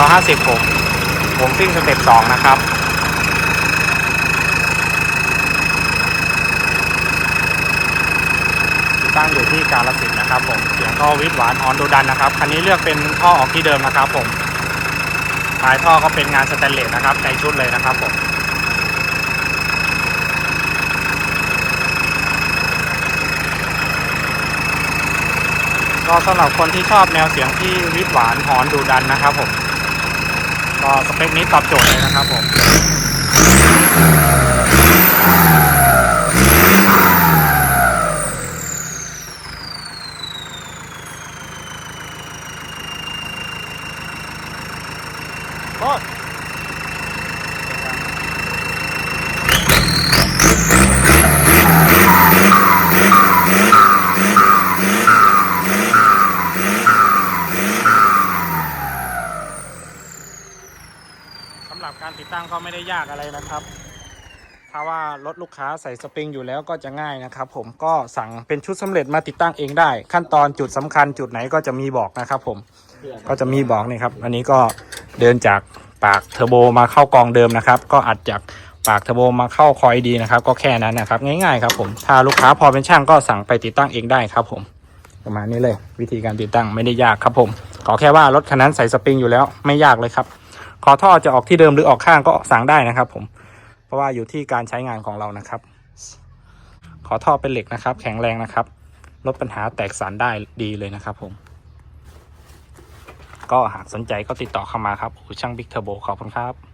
L56 วงซิ่งสเต็ป2นะครับ ตั้งอยู่ที่กาลสินนะครับผมเสียงท่อวิทหวานฮอนดูดันนะครับ คันนี้เลือกเป็นท่อออกที่เดิมนะครับผมปลายท่อก็เป็นงานสแตนเลสนะครับในชุดเลยนะครับผมก็สำหรับคนที่ชอบแนวเสียงที่วิทหวานฮอนดูดันนะครับผม ก็สเปคนี้ตอบโจทย์เลยนะครับผมโท หรับการติดตั้งก็ไม่ได้ยากอะไรนะครับถ้าว่ารถลูกค้าใส่สปริงอยู่แล้วก็จะง่ายนะครับ ผมก็สั่งเป็นชุดสำเร็จมาติดตั้งเองได้ ขั้นตอนจุดสำคัญจุดไหนก็จะมีบอกนะครับ ผมก็จะมีบอกนี่ครับอันนี้ก็เดินจากปากเทอร์โบมาเข้ากองเดิมนะครับ ก็อัดจากปากเทอร์โบมาเข้าคอยดีนะครับ ก็แค่นั้นนะครับ ง่ายๆครับผมถ้าลูกค้าพอเป็นช่างก็สั่งไปติดตั้งเองได้ครับ ผมประมาณนี้เลย วิธีการติดตั้งไม่ได้ยากครับผมขอแค่ว่ารถคันนั้นใส่สปริงอยู่แล้วไม่ยากเลยครับ ขอท่อจะออกที่เดิมหรือออกข้างก็สั่งได้นะครับ ผม เพราะว่าอยู่ที่การใช้งานของเรานะครับ ขอท่อเป็นเหล็กนะครับ แข็งแรงนะครับ ลดปัญหาแตกสานได้ดีเลยนะครับ ผม ก็หากสนใจก็ติดต่อเข้ามาครับอู่ช่างบิ๊กเทอร์โบขอบคุณครับ